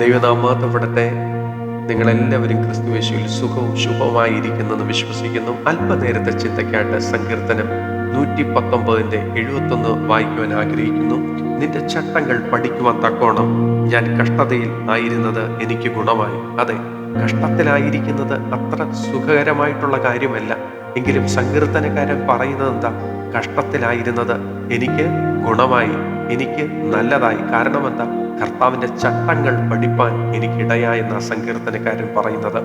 ദൈവനാമാത്തപ്പെടട്ടെ നിങ്ങളെല്ലാവരും ക്രിസ്തുവേശുവിൽ സുഖവും ശുഭമായിരിക്കുന്നെന്ന് വിശ്വസിക്കുന്നു. അല്പനേരത്തെ ചിന്തയ്ക്കായിട്ട് സങ്കീർത്തനം നൂറ്റി പത്തൊമ്പതിന്റെ എഴുപത്തൊന്ന് വായിക്കുവാൻ ആഗ്രഹിക്കുന്നു. നിന്റെ ചട്ടങ്ങൾ പഠിക്കുവാൻ തക്കോണം ഞാൻ കഷ്ടതയിൽ ആയിരുന്നത് എനിക്ക് ഗുണമായി. അതെ കഷ്ടത്തിലായിരിക്കുന്നത് അത്ര സുഖകരമായിട്ടുള്ള കാര്യമല്ല. എങ്കിലും സങ്കീർത്തനക്കാരൻ പറയുന്നത് എന്താ കഷ്ടത്തിലായിരുന്നത് എനിക്ക് ഗുണമായി. എനിക്ക് നല്ലതായി. കാരണം എന്താ കർത്താവിന്റെ ചട്ടങ്ങൾ പഠിപ്പാൻ എനിക്കിടയായെന്ന സങ്കീർത്തനക്കാരൻ പറയുന്നത്.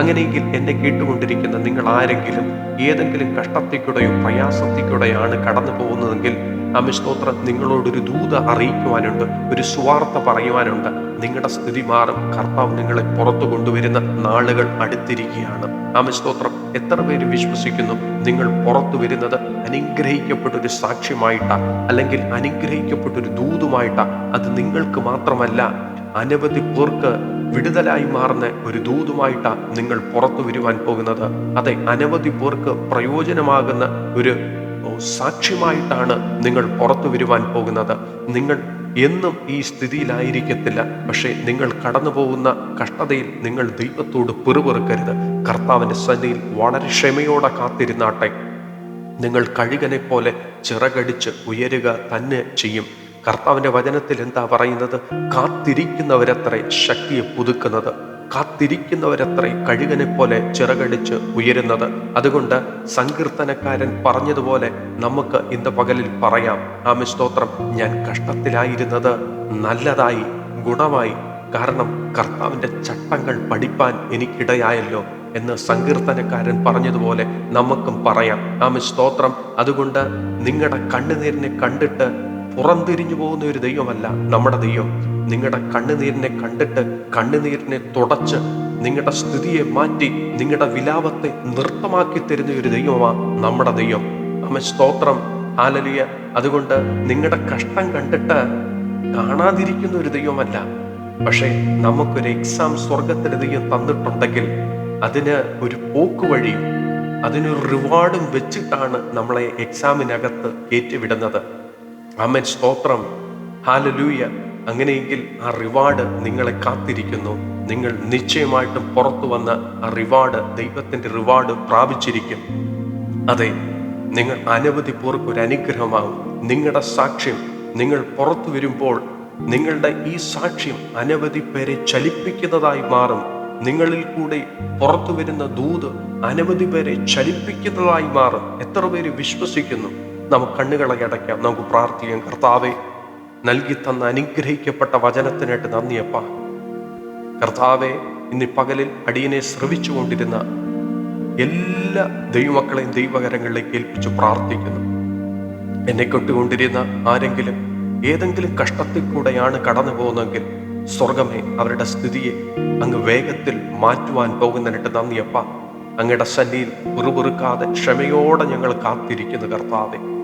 അങ്ങനെയെങ്കിൽ എന്നെ കേട്ടുകൊണ്ടിരിക്കുന്ന നിങ്ങൾ ആരെങ്കിലും ഏതെങ്കിലും കഷ്ടത്തിക്കൂടെയോ പ്രയാസത്തിക്കൂടെയാണ് കടന്നു പോകുന്നതെങ്കിൽ അമിസ്തോത്രം നിങ്ങളോടൊരു ദൂത അറിയിക്കുവാനുണ്ട് ഒരു സ്വാർത്ഥ പറയുവാനുണ്ട്. നിങ്ങളുടെ സ്ഥിതി മാറും. കർത്താവ് നിങ്ങളെ പുറത്തു കൊണ്ടുവരുന്ന നാളുകൾ അടുത്തിരിക്കുകയാണ്. ആമസ്തോത്രം എത്ര പേര് വിശ്വസിക്കുന്നു? നിങ്ങൾ പുറത്തു വരുന്നത് അനുഗ്രഹിക്കപ്പെട്ടൊരു സാക്ഷ്യമായിട്ടാ അല്ലെങ്കിൽ അനുഗ്രഹിക്കപ്പെട്ടൊരു ദൂതുമായിട്ടാ. അത് നിങ്ങൾക്ക് മാത്രമല്ല അനവധി പേർക്ക് വിടുതലായി മാറുന്ന ഒരു ദൂതുമായിട്ടാ നിങ്ങൾ പുറത്തു വരുവാൻ പോകുന്നത്. അതെ അനവധി പേർക്ക് പ്രയോജനമാകുന്ന ഒരു സാക്ഷ്യമായിട്ടാണ് നിങ്ങൾ പുറത്തു വരുവാൻ പോകുന്നത്. നിങ്ങൾ എന്നും ഈ സ്ഥിതിയിലായിരിക്കത്തില്ല. പക്ഷേ നിങ്ങൾ കടന്നു പോകുന്ന കഷ്ടതയിൽ നിങ്ങൾ ദൈവത്തോട് പിറുപിറുക്കരുത്. കർത്താവിന്റെ സന്നിധിയിൽ വളരെ ക്ഷമയോടെ കാത്തിരുന്നാട്ടെ. നിങ്ങൾ കഴുകനെ പോലെ ചിറകടിച്ച് ഉയരുക തന്നെ ചെയ്യും. കർത്താവിന്റെ വചനത്തിൽ എന്താ പറയുന്നത്? കാത്തിരിക്കുന്നവരത്രേ ശക്തിയെ പുതുക്കുന്നത്. കാത്തിരിക്കുന്നവരത്രേ കഴുകനെ പോലെ ചിറകടിച്ച് ഉയരുന്നത്. അതുകൊണ്ട് സങ്കീർത്തനക്കാരൻ പറഞ്ഞതുപോലെ നമുക്ക് ഇന്ന് പകലിൽ പറയാം. ആമി സ്തോത്രം. ഞാൻ കഷ്ടത്തിലായിരുന്നത് നല്ലതായി ഗുണമായി. കാരണം കർത്താവിന്റെ ചട്ടങ്ങൾ പഠിപ്പാൻ എനിക്കിടയായല്ലോ എന്ന് സങ്കീർത്തനക്കാരൻ പറഞ്ഞതുപോലെ നമുക്കും പറയാം. ആമി സ്തോത്രം. അതുകൊണ്ട് നിങ്ങളുടെ കണ്ണുനീരിനെ കണ്ടിട്ട് പുറംതിരിഞ്ഞു പോകുന്ന ഒരു ദൈവമല്ല നമ്മുടെ ദൈവം. നിങ്ങളുടെ കണ്ണുനീരിനെ കണ്ടിട്ട് കണ്ണുനീരിനെ തുടച്ച് നിങ്ങളുടെ സ്ഥിതിയെ മാറ്റി നിങ്ങളുടെ വിലാപത്തെ നൃത്തമാക്കി തരുന്ന ഒരു ദൈവമാണ് നമ്മുടെ ദൈവം. അമ്മ സ്തോത്രം. ആലലിയ അതുകൊണ്ട് നിങ്ങളുടെ കഷ്ടം കണ്ടിട്ട് കാണാതിരിക്കുന്ന ഒരു ദൈവമല്ല. പക്ഷേ നമുക്കൊരു എക്സാം സ്വർഗത്തിന് ദൈവം തന്നിട്ടുണ്ടെങ്കിൽ അതിന് ഒരു പോക്ക് വഴിയും അതിനൊരു റിവാർഡും വെച്ചിട്ടാണ് നമ്മളെ എക്സാമിനകത്ത് കയറ്റിവിടുന്നത്. അമ്മൻ സ്തോത്രം. ഹാലലൂയ അങ്ങനെയെങ്കിൽ ആ റിവാർഡ് നിങ്ങളെ കാത്തിരിക്കുന്നു. നിങ്ങൾ നിശ്ചയമായിട്ടും പുറത്തു വന്ന ആ റിവാർഡ് ദൈവത്തിന്റെ റിവാർഡ് പ്രാപിച്ചിരിക്കും. അതെ നിങ്ങൾ അനവധി പേർക്ക് ഒരു അനുഗ്രഹമാകും. നിങ്ങളുടെ സാക്ഷ്യം നിങ്ങൾ പുറത്തു വരുമ്പോൾ നിങ്ങളുടെ ഈ സാക്ഷ്യം അനവധി പേരെ ചലിപ്പിക്കുന്നതായി മാറും. നിങ്ങളിൽ കൂടെ പുറത്തു വരുന്ന ദൂത് അനവധി പേരെ ചലിപ്പിക്കുന്നതായി മാറും. എത്ര പേര് വിശ്വസിക്കുന്നു? നമുക്ക് കണ്ണുകളെ അടയ്ക്കാം. നമുക്ക് പ്രാർത്ഥിക്കാം. കർത്താവെ നൽകി തന്ന അനുഗ്രഹിക്കപ്പെട്ട വചനത്തിനായിട്ട് നന്ദിയപ്പ. കർത്താവെ ഇന്ന് പകലിൽ അടിയനെ ശ്രവിച്ചുകൊണ്ടിരുന്ന എല്ലാ ദൈവമക്കളെയും ദൈവകരങ്ങളിലേക്ക് ഏൽപ്പിച്ച് പ്രാർത്ഥിക്കുന്നു. എന്നെ കൊണ്ടുകൊണ്ടിരുന്ന ആരെങ്കിലും ഏതെങ്കിലും കഷ്ടത്തിൽ കൂടെയാണ് കടന്നു പോകുന്നതെങ്കിൽ സ്വർഗമേ അവരുടെ സ്ഥിതിയെ അങ്ങ് വേഗത്തിൽ മാറ്റുവാൻ പോകുന്നതിനായിട്ട് നന്ദിയപ്പ. അങ്ങയുടെ സന്നിയിൽ ഉറുപുറുക്കാതെ ക്ഷമയോടെ ഞങ്ങൾ കാത്തിരിക്കുന്നു കർത്താവെ.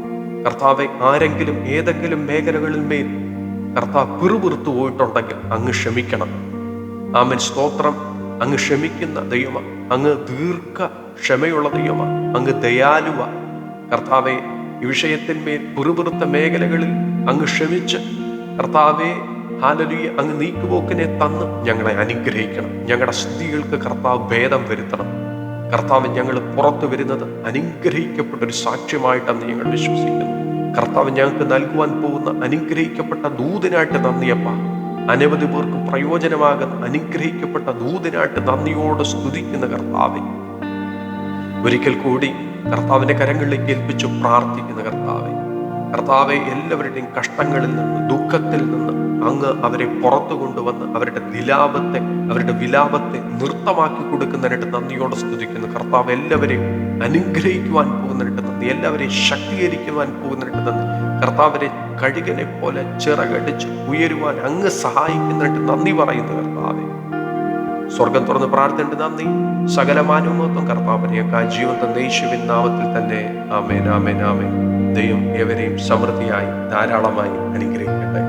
കർത്താവെ ആരെങ്കിലും ഏതെങ്കിലും മേഖലകളിൽ മേൽ കർത്താവ് പിറുപിറുത്തു പോയിട്ടുണ്ടെങ്കിൽ അങ്ങ് ക്ഷമിക്കണം. ആമൻ. സ്തോത്രം. അങ്ങ് ക്ഷമിക്കുന്ന ദൈവമ അങ്ങ് ദീർഘ ക്ഷമയുള്ള ദൈവമ അങ്ങ് ദയാലുവ. കർത്താവെ ഈ വിഷയത്തിന്മേൽ പിറുപിറുത്ത മേഖലകളിൽ അങ്ങ് ക്ഷമിച്ച് കർത്താവെ ഹാലലുയെ അങ്ങ് നീക്കുപോക്കിനെ തന്ന് ഞങ്ങളെ അനുഗ്രഹിക്കണം. ഞങ്ങളുടെ സ്ഥിതികൾക്ക് കർത്താവ് ഭേദം വരുത്തണം. കർത്താവ് ഞങ്ങൾ പുറത്തു വരുന്നത് അനുഗ്രഹിക്കപ്പെട്ട ഒരു സാക്ഷ്യമായിട്ടാണ് ഞങ്ങൾ വിശ്വസിക്കുന്നത്. കർത്താവ് ഞങ്ങൾക്ക് നൽകുവാൻ പോകുന്ന അനുഗ്രഹിക്കപ്പെട്ട ദൂതനായിട്ട് നന്ദിയപ്പ അനവധി പേർക്ക് പ്രയോജനമാകുന്ന അനുഗ്രഹിക്കപ്പെട്ട ദൂതനായിട്ട് നന്ദിയോട് സ്തുതിക്കുന്ന കർത്താവെ. ഒരിക്കൽ കൂടി കർത്താവിന്റെ കരങ്ങളിലേക്ക് ഏൽപ്പിച്ചു പ്രാർത്ഥിക്കുന്ന കർത്താവെ. കർത്താവെ എല്ലാവരുടെയും കഷ്ടങ്ങളിൽ നിന്ന് ദുഃഖത്തിൽ നിന്ന് അങ്ങ് അവരെ പുറത്തു കൊണ്ടുവന്ന് അവരുടെ വിലാപത്തെ അവരുടെ വിലാപത്തെ നൃത്തമാക്കി കൊടുക്കുന്നതിനായിട്ട് നന്ദിയോടെ സ്തുതിക്കുന്നു. കർത്താവ് എല്ലാവരെയും അനുഗ്രഹിക്കുവാൻ പോകുന്നതിനായിട്ട് നന്ദി. എല്ലാവരെയും ശക്തീകരിക്കുവാൻ പോകുന്നതിനായിട്ട് നന്ദി. കർത്താവരെ കഴുകനെ പോലെ ചിറകടിച്ച് ഉയരുവാൻ അങ്ങ് സഹായിക്കുന്നതിനായിട്ട് നന്ദി പറയുന്നു കർത്താവെ. സ്വർഗം തുറന്ന് പ്രാർത്ഥനയുടെ നന്ദി. സകലമാനുമത്വം കർത്താവിനെയൊക്കെ ജീവൻ തന്ന നാമത്തിൽ തന്നെ. ആമേൻ ആമേൻ ആമേൻ. ദൈവം ഏവരെയും സമൃദ്ധിയായി ധാരാളമായി അനുഗ്രഹിക്കട്ടെ.